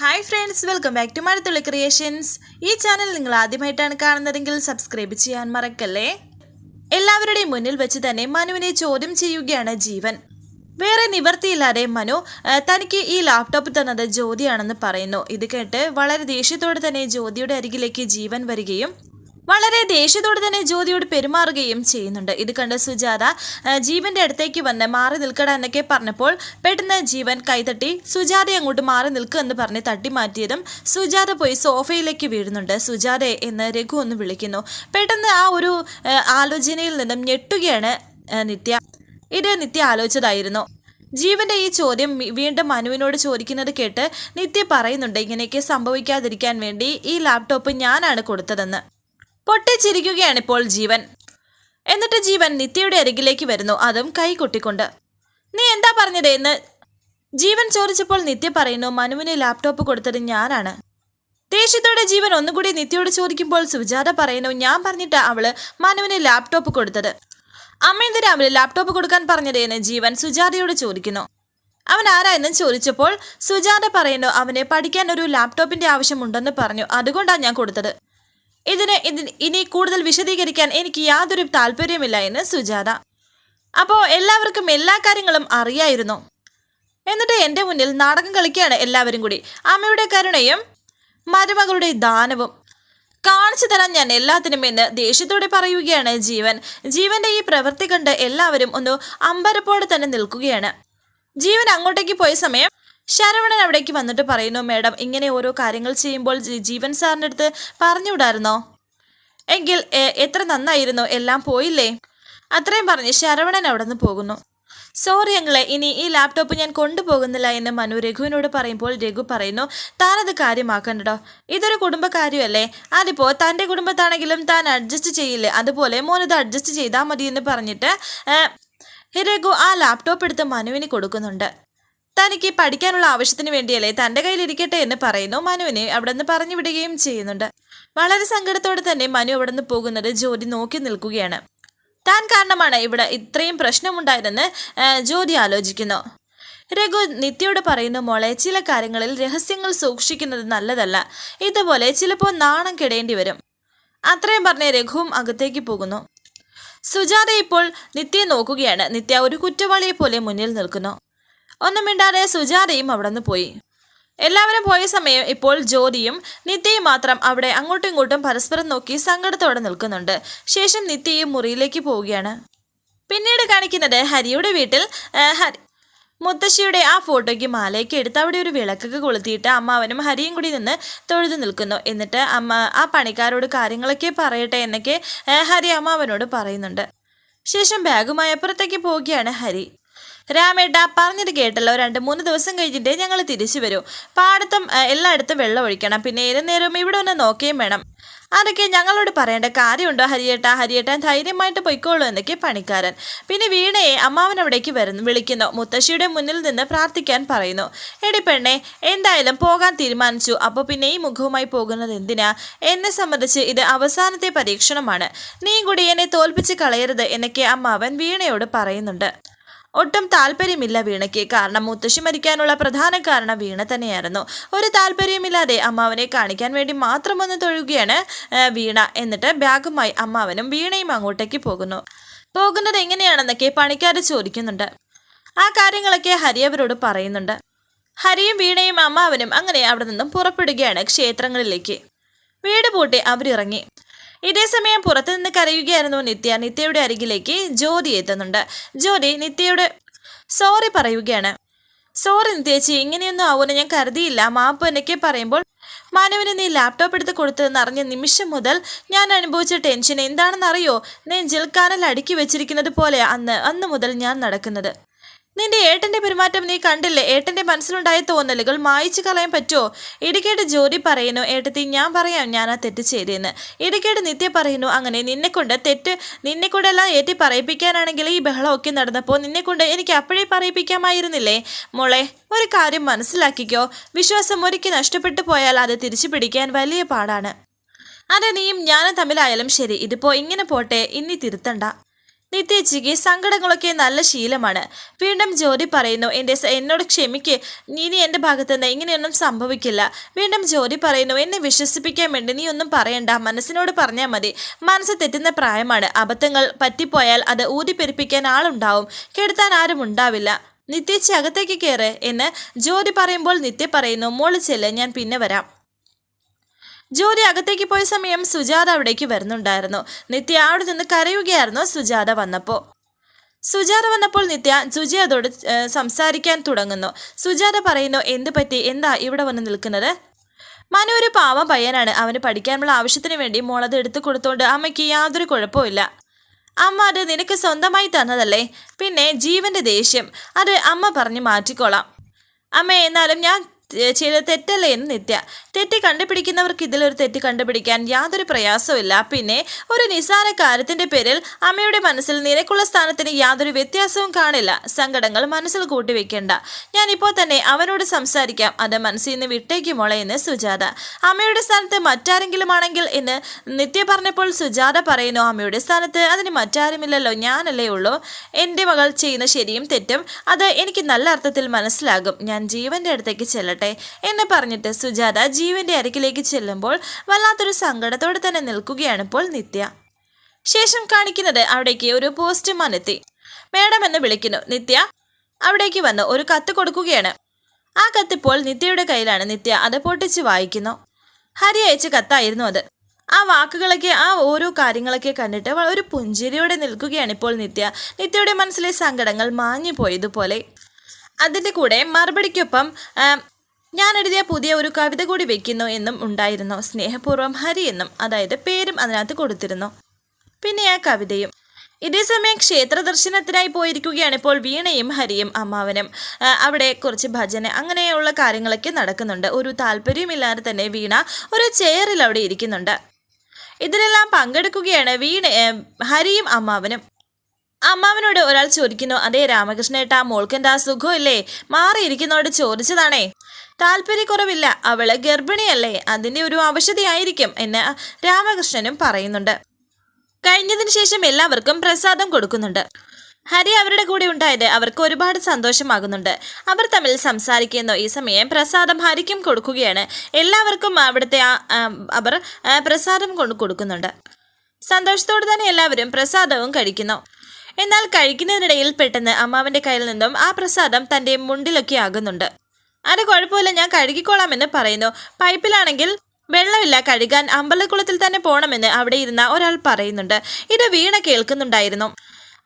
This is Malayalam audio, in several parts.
Hi friends welcome back to Mazhathulli creations ഈ ചാനൽ നിങ്ങൾ ആദ്യമായിട്ടാണ് കാണുന്നതെങ്കിൽ സബ്സ്ക്രൈബ് ചെയ്യാൻ മറക്കല്ലേ? എല്ലാവരുടെയും മുന്നിൽ വെച്ച് തന്നെ മനുവിനെ ചോദ്യം ചെയ്യുകയാണ് ജീവൻ. വേറെ നിവർത്തിയില്ലാതെ മനു തനിക്ക് ഈ ലാപ്ടോപ്പ് തന്നത് ജ്യോതിയാണെന്ന് പറയുന്നു. ഇത് കേട്ട് വളരെ ദേഷ്യത്തോടെ തന്നെ ജ്യോതിയുടെ അരികിലേക്ക് ജീവൻ വരികയും വളരെ ദേഷ്യത്തോടെ തന്നെ ജ്യോതിയോട് പെരുമാറുകയും ചെയ്യുന്നുണ്ട്. ഇത് കണ്ട സുജാത ജീവന്റെ അടുത്തേക്ക് വന്ന് മാറി നിൽക്കട എന്നൊക്കെ പറഞ്ഞപ്പോൾ പെട്ടെന്ന് ജീവൻ കൈതട്ടി സുജാത അങ്ങോട്ട് മാറി നിൽക്കുക എന്ന് പറഞ്ഞ് തട്ടി മാറ്റിയതും സുജാത പോയി സോഫയിലേക്ക് വീഴുന്നുണ്ട്. സുജാത എന്ന് രഘു ഒന്ന് വിളിക്കുന്നു. പെട്ടെന്ന് ആ ഒരു ആലോചനയിൽ നിന്നും ഞെട്ടുകയാണ് നിത്യ. ഇത് നിത്യ ആലോചിച്ചതായിരുന്നു. ജീവന്റെ ഈ ചോദ്യം വീണ്ടും മനുവിനോട് ചോദിക്കുന്നത് കേട്ട് നിത്യ പറയുന്നുണ്ട് ഇങ്ങനെയൊക്കെ സംഭവിക്കാതിരിക്കാൻ വേണ്ടി ഈ ലാപ്ടോപ്പ് ഞാനാണ് കൊടുത്തതെന്ന്. പൊട്ടിച്ചിരിക്കുകയാണ് ഇപ്പോൾ ജീവൻ. എന്നിട്ട് ജീവൻ നിത്യയുടെ അരികിലേക്ക് വരുന്നു. അതും കൈ കൊട്ടിക്കൊണ്ട്. നീ എന്താ പറഞ്ഞത് എന്ന്? ജീവൻ ചോദിച്ചപ്പോൾ നിത്യ പറയുന്നു മനുവിന് ലാപ്ടോപ്പ് കൊടുത്തത് ഞാനാണ്. ദേഷ്യത്തോടെ ജീവൻ ഒന്നുകൂടി നിത്യയോട് ചോദിക്കുമ്പോൾ സുജാത പറയുന്നു ഞാൻ പറഞ്ഞിട്ട് അവൾ മനുവിന് ലാപ്ടോപ്പ് കൊടുത്തത്. അമ്മ രാവിലെ ലാപ്ടോപ്പ് കൊടുക്കാൻ പറഞ്ഞത് എന്ന്? ജീവൻ സുജാതയോട് ചോദിക്കുന്നു. അവൻ ആരാ? ചോദിച്ചപ്പോൾ സുജാത പറയുന്നു അവനെ പഠിക്കാൻ ഒരു ലാപ്ടോപ്പിന്റെ ആവശ്യമുണ്ടെന്ന് പറഞ്ഞു. അതുകൊണ്ടാണ് ഞാൻ കൊടുത്തത്. ഇതിന് ഇനി കൂടുതൽ വിശദീകരിക്കാൻ എനിക്ക് യാതൊരു താല്പര്യമില്ല എന്ന് സുജാത. അപ്പോൾ എല്ലാവർക്കും എല്ലാ കാര്യങ്ങളും അറിയായിരുന്നു. എന്നിട്ട് എന്റെ മുന്നിൽ നാടകം കളിക്കുകയാണ് എല്ലാവരും കൂടി. അമ്മയുടെ കരുണയും മരുമകളുടെ ദാനവും. കാണിച്ചു തരാൻ ഞാൻ എല്ലാത്തിനും എന്ന് ദേഷ്യത്തോടെ പറയുകയാണ് ജീവൻ. ജീവന്റെ ഈ പ്രവൃത്തി കണ്ട് എല്ലാവരും ഒന്ന് അമ്പരപ്പോടെ തന്നെ നിൽക്കുകയാണ്. ജീവൻ അങ്ങോട്ടേക്ക് പോയ സമയം ശരവണൻ അവിടേക്ക് വന്നിട്ട് പറയുന്നു മേഡം ഇങ്ങനെ ഓരോ കാര്യങ്ങൾ ചെയ്യുമ്പോൾ ജീവൻ സാറിന്റെ അടുത്ത് പറഞ്ഞുവിടായിരുന്നോ? എങ്കിൽ എത്ര നന്നായിരുന്നു? എല്ലാം പോയില്ലേ? അത്രയും പറഞ്ഞ് ശരവണൻ അവിടെ നിന്ന് പോകുന്നു. സോറി അങ്ങളെ ഇനി ഈ ലാപ്ടോപ്പ് ഞാൻ കൊണ്ടുപോകുന്നില്ല എന്ന് മനു രഘുവിനോട് പറയുമ്പോൾ രഘു പറയുന്നു താനത് കാര്യമാക്കണ്ടോ ഇതൊരു കുടുംബക്കാര്യമല്ലേ അതിപ്പോൾ തന്റെ കുടുംബത്താണെങ്കിലും താൻ അഡ്ജസ്റ്റ് ചെയ്യില്ലേ? അതുപോലെ മോനത് അഡ്ജസ്റ്റ് ചെയ്താൽ മതി എന്ന് പറഞ്ഞിട്ട് രഘു ആ ലാപ്ടോപ്പ് എടുത്ത് മനുവിന് കൊടുക്കുന്നുണ്ട്. തനിക്ക് പഠിക്കാനുള്ള ആവശ്യത്തിന് വേണ്ടിയല്ലേ തന്റെ കയ്യിലിരിക്കട്ടെ എന്ന് പറയുന്നു. മനുവിനെ അവിടെ നിന്ന് പറഞ്ഞു വിടുകയും ചെയ്യുന്നുണ്ട്. വളരെ സങ്കടത്തോടെ തന്നെ മനു അവിടെ നിന്ന് പോകുന്നത് ജ്യോതി നോക്കി നിൽക്കുകയാണ്. താൻ കാരണമാണ് ഇവിടെ ഇത്രയും പ്രശ്നമുണ്ടായതെന്ന് ജ്യോതി ആലോചിക്കുന്നു. രഘു നിത്യയോട് പറയുന്നു മോളെ ചില കാര്യങ്ങളിൽ രഹസ്യങ്ങൾ സൂക്ഷിക്കുന്നത് നല്ലതല്ല. ഇതുപോലെ ചിലപ്പോൾ നാണം കെടേണ്ടി വരും. അത്രയും പറഞ്ഞ് രഘുവും അകത്തേക്ക് പോകുന്നു. സുജാത ഇപ്പോൾ നിത്യയെ നോക്കുകയാണ്. നിത്യ ഒരു കുറ്റവാളിയെ പോലെ മുന്നിൽ നിൽക്കുന്നു. ഒന്നും മിണ്ടാതെ സുജാതയും അവിടെ നിന്ന് പോയി. എല്ലാവരും പോയ സമയം ഇപ്പോൾ ജ്യോതിയും നിത്യയും മാത്രം അവിടെ അങ്ങോട്ടും ഇങ്ങോട്ടും പരസ്പരം നോക്കി സങ്കടത്തോടെ നിൽക്കുന്നുണ്ട്. ശേഷം നിത്യയും മുറിയിലേക്ക് പോവുകയാണ്. പിന്നീട് കാണിക്കുന്നത് ഹരിയുടെ വീട്ടിൽ ഹരി മുത്തശ്ശിയുടെ ആ ഫോട്ടോയ്ക്ക് മാലയ്ക്ക് എടുത്ത് അവിടെ ഒരു വിളക്കൊക്കെ കൊളുത്തിയിട്ട് അമ്മാവനും ഹരിയും കൂടി നിന്ന് തൊഴുതു നിൽക്കുന്നു. എന്നിട്ട് അമ്മ ആ പണിക്കാരോട് കാര്യങ്ങളൊക്കെ പറയട്ടെ എന്നൊക്കെ ഹരി അമ്മാവനോട് പറയുന്നുണ്ട്. ശേഷം ബാഗുമായി അപ്പുറത്തേക്ക് പോവുകയാണ് ഹരി. രാമേട്ട പറഞ്ഞത് കേട്ടല്ലോ. രണ്ട് മൂന്ന് ദിവസം കഴിഞ്ഞിട്ട് ഞങ്ങൾ തിരിച്ചു വരൂ. പാടത്തും എല്ലായിടത്തും വെള്ളം ഒഴിക്കണം. പിന്നെ ഏത് നേരവും ഇവിടെ ഒന്ന് നോക്കുകയും വേണം. അതൊക്കെ ഞങ്ങളോട് പറയേണ്ട കാര്യമുണ്ടോ ഹരിയേട്ട? ഹരിയേട്ടൻ ധൈര്യമായിട്ട് പൊയ്ക്കോളൂ എന്നൊക്കെ പണിക്കാരൻ. പിന്നെ വീണയെ അമ്മാവൻ അവിടേക്ക് വരുന്നു വിളിക്കുന്നു. മുത്തശ്ശിയുടെ മുന്നിൽ നിന്ന് പ്രാർത്ഥിക്കാൻ പറയുന്നു. എടി പെണ്ണെ എന്തായാലും പോകാൻ തീരുമാനിച്ചു. അപ്പോൾ പിന്നെ ഈ മുഖവുമായി പോകുന്നത് എന്തിനാ? എന്നെ സംബന്ധിച്ച് ഇത് അവസാനത്തെ പരീക്ഷണമാണ്. നീ കൂടി എന്നെ തോൽപ്പിച്ച് കളയരുത് എന്നൊക്കെ അമ്മാവൻ വീണയോട് പറയുന്നുണ്ട്. ഒട്ടും താല്പര്യമില്ല വീണയ്ക്ക്. കാരണം മുത്തശ്ശി മരിക്കാനുള്ള പ്രധാന കാരണം വീണ തന്നെയായിരുന്നു. ഒരു താല്പര്യമില്ലാതെ അമ്മാവനെ കാണിക്കാൻ വേണ്ടി മാത്രം ഒന്ന് തൊഴുകയാണ് വീണ. എന്നിട്ട് ബാഗുമായി അമ്മാവനും വീണയും അങ്ങോട്ടേക്ക് പോകുന്നു. പോകുന്നത് എങ്ങനെയാണെന്നൊക്കെ പണിക്കാർ ചോദിക്കുന്നുണ്ട്. ആ കാര്യങ്ങളൊക്കെ ഹരി അവരോട് പറയുന്നുണ്ട്. ഹരിയും വീണയും അമ്മാവനും അങ്ങനെ അവിടെ നിന്നും പുറപ്പെടുകയാണ് ക്ഷേത്രങ്ങളിലേക്ക്. വീട് പൂട്ടി അവരിറങ്ങി. ഇതേസമയം പുറത്തുനിന്ന് കരയുകയായിരുന്നു നിത്യ. നിത്യയുടെ അരികിലേക്ക് ജ്യോതി എത്തുന്നുണ്ട്. ജ്യോതി നിത്യയുടെ സോറി പറയുകയാണ്. സോറി നിത്യേച്ചി ഇങ്ങനെയൊന്നും ആവുമെന്ന് ഞാൻ കരുതിയില്ല. മാപ്പ് എന്നൊക്കെ പറയുമ്പോൾ മാനവന് നീ ലാപ്ടോപ്പ് എടുത്ത് കൊടുത്തതെന്ന് അറിഞ്ഞ നിമിഷം മുതൽ ഞാൻ അനുഭവിച്ച ടെൻഷൻ എന്താണെന്നറിയോ? നെഞ്ചിൽ കനൽ അടുക്കി വെച്ചിരിക്കുന്നത് പോലെ അന്ന് അന്ന് മുതൽ ഞാൻ നടക്കുന്നത്. നിന്റെ ഏട്ടന്റെ പെരുമാറ്റം നീ കണ്ടില്ലേ? ഏട്ടന്റെ മനസ്സിലുണ്ടായ തോന്നലുകൾ മായിച്ചു കളയാൻ പറ്റുമോ? ഇടയ്ക്കേട് ജോലി പറയുന്നു ഏട്ടത്തി ഞാൻ പറയാം ഞാൻ ആ തെറ്റ് ചെയ്തെന്ന്. ഇടയ്ക്കേട് നിത്യ പറയുന്നു അങ്ങനെ നിന്നെക്കൊണ്ട് തെറ്റ് നിന്നെ എല്ലാം ഏറ്റി പറയിപ്പിക്കാനാണെങ്കിൽ ഈ ബഹളമൊക്കെ നടന്നപ്പോൾ നിന്നെ കൊണ്ട് എനിക്ക് അപ്പോഴേ പറയിപ്പിക്കാമായിരുന്നില്ലേ? മോളെ ഒരു കാര്യം മനസ്സിലാക്കിക്കോ. വിശ്വാസം ഒരിക്കൽ നഷ്ടപ്പെട്ടു പോയാൽ അത് തിരിച്ചു പിടിക്കാൻ വലിയ പാടാണ്. അതെ നീയും ഞാനും തമ്മിലായാലും ശരി. ഇതിപ്പോ ഇങ്ങനെ പോട്ടെ. ഇനി തിരുത്തണ്ട. നിത്യേച്ചിക്ക് സങ്കടങ്ങളൊക്കെ നല്ല ശീലമാണ്. വീണ്ടും ജ്യോതി പറയുന്നു. എന്റെ എന്നോട് ക്ഷമിക്ക്. ഇനി എന്റെ ഭാഗത്ത് നിന്ന് ഇങ്ങനെയൊന്നും സംഭവിക്കില്ല. വീണ്ടും ജ്യോതി പറയുന്നു. എന്നെ വിശ്വസിപ്പിക്കാൻ വേണ്ടി നീ ഒന്നും പറയണ്ട. മനസ്സിനോട് പറഞ്ഞാൽ മതി. മനസ്സ് തെറ്റുന്ന പ്രായമാണ്. അബദ്ധങ്ങൾ പറ്റിപ്പോയാൽ അത് ഊതിപ്പെരിപ്പിക്കാൻ ആളുണ്ടാവും. കെടുത്താൻ ആരും ഉണ്ടാവില്ല. നിത്യച്ചി അകത്തേക്ക് കയറ് എന്ന് ജ്യോതി പറയുമ്പോൾ നിത്യ പറയുന്നു. മോൾ ചെല്ല്. ഞാൻ പിന്നെ വരാം. ജ്യോതി അകത്തേക്ക് പോയ സമയം സുജാത അവിടേക്ക് വരുന്നുണ്ടായിരുന്നു. നിത്യ അവിടെ നിന്ന് കരയുകയായിരുന്നു സുജാത വന്നപ്പോൾ സുജാത വന്നപ്പോൾ നിത്യ സുജാതയോട് സംസാരിക്കാൻ തുടങ്ങുന്നു. സുജാത പറയുന്നു എന്ത് പറ്റി? എന്താ ഇവിടെ വന്ന് നിൽക്കുന്നത്? മനു ഒരു പാവം പയ്യനാണ്. അവന് പഠിക്കാനുള്ള ആവശ്യത്തിന് വേണ്ടി മോളത് എടുത്തു കൊടുത്തോണ്ട് അമ്മയ്ക്ക് യാതൊരു കുഴപ്പമില്ല അമ്മ അത് നിനക്ക് സ്വന്തമായി തന്നതല്ലേ? പിന്നെ ജീവന്റെ ദേഷ്യം. അത് അമ്മ പറഞ്ഞു മാറ്റിക്കോളാം. അമ്മ എന്നാലും ഞാൻ ചെയ്ത തെറ്റല്ലേ എന്ന് നിത്യ. തെറ്റ് കണ്ടുപിടിക്കുന്നവർക്ക് ഇതിലൊരു തെറ്റ് കണ്ടുപിടിക്കാൻ യാതൊരു പ്രയാസവും പിന്നെ ഒരു നിസ്സാര കാര്യത്തിന്റെ പേരിൽ അമ്മയുടെ മനസ്സിൽ നിനക്കുള്ള സ്ഥാനത്തിന് യാതൊരു വ്യത്യാസവും കാണില്ല. സങ്കടങ്ങൾ മനസ്സിൽ കൂട്ടിവെക്കേണ്ട. ഞാനിപ്പോൾ തന്നെ അവനോട് സംസാരിക്കാം. അത് മനസ്സിൽ നിന്ന് വിട്ടേക്ക് മോളെ എന്ന് സുജാത. അമ്മയുടെ സ്ഥാനത്ത് മറ്റാരെങ്കിലും ആണെങ്കിൽ എന്ന് നിത്യ പറഞ്ഞപ്പോൾ സുജാത പറയുന്നു അമ്മയുടെ സ്ഥാനത്ത് അതിന് മറ്റാരുമില്ലല്ലോ. ഞാനല്ലേ ഉള്ളൂ. എന്റെ മകൾ ചെയ്യുന്ന ശരിയും തെറ്റും. അത് എനിക്ക് നല്ല അർത്ഥത്തിൽ മനസ്സിലാകും. ഞാൻ ജീവന്റെ അടുത്തേക്ക് ചെല്ലട്ടെ. എന്ന് പറഞ്ഞിട്ട് സുജാത ജീവന്റെ അരക്കിലേക്ക് ചെല്ലുമ്പോൾ വല്ലാത്തൊരു സങ്കടത്തോടെ തന്നെ നിൽക്കുകയാണ് ഇപ്പോൾ നിത്യ. ശേഷം കാണിക്കുന്നത് അവിടേക്ക് ഒരു പോസ്റ്റ്മാൻ എത്തി. മേഡം എന്ന് വിളിക്കുന്നു. നിത്യ അവിടേക്ക് വന്ന് ഒരു കത്ത് കൊടുക്കുകയാണ്. ആ കത്തിപ്പോൾ നിത്യയുടെ കയ്യിലാണ്. നിത്യ അത് പൊട്ടിച്ച് വായിക്കുന്നു. ഹരി അയച്ച കത്തായിരുന്നു അത്. ആ വാക്കുകളൊക്കെ ആ ഓരോ കാര്യങ്ങളൊക്കെ കണ്ടിട്ട് ഒരു പുഞ്ചിരിയോടെ നിൽക്കുകയാണ് ഇപ്പോൾ നിത്യ. നിത്യയുടെ മനസ്സിലെ സങ്കടങ്ങൾ മാഞ്ഞു പോയതുപോലെ അതിന്റെ കൂടെ മറുപടിക്കൊപ്പം ഞാൻ എഴുതിയ പുതിയ ഒരു കവിത കൂടി വെക്കുന്നു എന്നും ഉണ്ടായിരുന്നു. സ്നേഹപൂർവം ഹരി എന്നും അതായത് പേരും അതിനകത്ത് കൊടുത്തിരുന്നു. പിന്നെ ആ കവിതയും. ഇതേസമയം ക്ഷേത്ര ദർശനത്തിനായി പോയിരിക്കുകയാണ് ഇപ്പോൾ വീണയും ഹരിയും അമ്മാവനും. അവിടെ കുറച്ച് ഭജന അങ്ങനെയുള്ള കാര്യങ്ങളൊക്കെ നടക്കുന്നുണ്ട്. ഒരു താല്പര്യമില്ലാതെ തന്നെ വീണ ഒരു ചെയറിൽ അവിടെ ഇരിക്കുന്നുണ്ട്. ഇതിലെല്ലാം പങ്കെടുക്കുകയാണ് വീണ ഹരിയും അമ്മാവനും. അമ്മാവനോട് ഒരാൾ ചോദിക്കുന്നു അതേ രാമകൃഷ്ണേട്ടാ മോൾക്കെന്താ സുഖമില്ലേ മാറിയിരിക്കുന്നോട് ചോദിച്ചതാണേ. താല്പര്യക്കുറവില്ല. അവൾ ഗർഭിണിയല്ലേ. അതിന്റെ ഒരു അവശതയായിരിക്കും എന്ന് രാമകൃഷ്ണനും പറയുന്നുണ്ട്. കഴിഞ്ഞതിന് ശേഷം എല്ലാവർക്കും പ്രസാദം കൊടുക്കുന്നുണ്ട്. ഹരി അവരുടെ കൂടെ ഉണ്ടായത് അവർക്ക് ഒരുപാട് സന്തോഷമാകുന്നുണ്ട്. അവർ തമ്മിൽ സംസാരിക്കുന്നു ഈ സമയം പ്രസാദം ഹരിക്കും കൊടുക്കുകയാണ്. എല്ലാവർക്കും അവിടുത്തെ അവർ പ്രസാദം കൊണ്ട് കൊടുക്കുന്നുണ്ട്. സന്തോഷത്തോടെ തന്നെ എല്ലാവരും പ്രസാദവും കഴിക്കുന്നു. എന്നാൽ കഴിക്കുന്നതിനിടയിൽ പെട്ടെന്ന് അമ്മാവന്റെ കയ്യിൽ നിന്നും ആ പ്രസാദം തന്റെ മുണ്ടിലൊക്കെ ആകുന്നുണ്ട്. അത് കുഴപ്പമില്ല ഞാൻ കഴുകിക്കോളാമെന്ന് പറയുന്നു. പൈപ്പിലാണെങ്കിൽ വെള്ളമില്ല കഴുകാൻ അമ്പലക്കുളത്തിൽ തന്നെ പോകണമെന്ന് അവിടെ ഇരുന്ന ഒരാൾ പറയുന്നുണ്ട്. ഇത് വീണ കേൾക്കുന്നുണ്ടായിരുന്നു.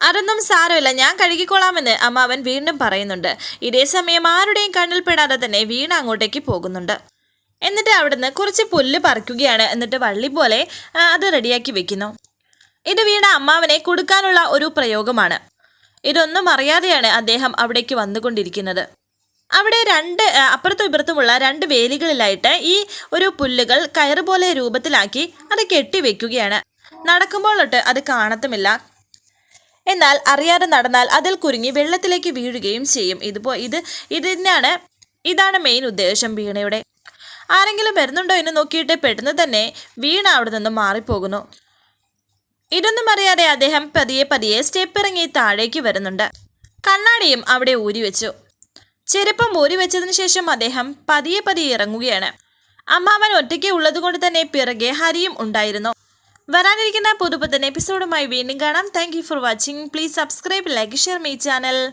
അതൊന്നും സാരമില്ല ഞാൻ കഴുകിക്കോളാമെന്ന് അമ്മാവൻ വീണ്ടും പറയുന്നുണ്ട്. ഇതേ സമയം ആരുടെയും കണ്ണിൽപ്പെടാതെ തന്നെ വീണ അങ്ങോട്ടേക്ക് പോകുന്നുണ്ട്. എന്നിട്ട് അവിടുന്ന് കുറച്ച് പുല്ല് പറിക്കുകയാണ്. എന്നിട്ട് വള്ളി പോലെ അത് റെഡിയാക്കി വെക്കുന്നു. ഇത് വീണ അമ്മാവനെ കൊടുക്കാനുള്ള ഒരു പ്രയോഗമാണ്. ഇതൊന്നും അറിയാതെയാണ് അദ്ദേഹം അവിടേക്ക് വന്നുകൊണ്ടിരിക്കുന്നത്. അവിടെ രണ്ട് അപ്പുറത്തും ഇപ്പുറത്തുമുള്ള രണ്ട് വേലികളിലായിട്ട് ഈ ഒരു പുല്ലുകൾ കയറ് പോലെ രൂപത്തിലാക്കി അത് കെട്ടിവെക്കുകയാണ്. നടക്കുമ്പോൾ തൊട്ട് അത് കാണത്തുമില്ല. എന്നാൽ അറിയാതെ നടന്നാൽ അതിൽ കുരുങ്ങി വെള്ളത്തിലേക്ക് വീഴുകയും ചെയ്യും. ഇതുപോ ഇത് ഇതിനാണ് ഇതാണ് മെയിൻ ഉദ്ദേശം വീണയുടെ. ആരെങ്കിലും വരുന്നുണ്ടോ എന്ന് നോക്കിയിട്ട് പെട്ടെന്ന് തന്നെ വീണ അവിടെ നിന്ന് മാറിപ്പോകുന്നു. ഇതൊന്നും അറിയാതെ അദ്ദേഹം പതിയെ പതിയെ സ്റ്റെപ്പ് ഇറങ്ങി താഴേക്ക് വരുന്നുണ്ട്. കണ്ണാടിയും അവിടെ ഊരി വെച്ചു ചെരുപ്പം ഊരി വെച്ചതിന് ശേഷം അദ്ദേഹം പതിയെ പതിയെ ഇറങ്ങുകയാണ്. അമ്മാവൻ ഒറ്റയ്ക്ക് ഉള്ളതുകൊണ്ട് തന്നെ പിറകെ ഹരിയും ഉണ്ടായിരുന്നു. വരാനിരിക്കുന്ന പുതുപുത്തൻ എപ്പിസോഡുമായി വീണ്ടും കാണാം. Thank for watching please subscribe like share my channel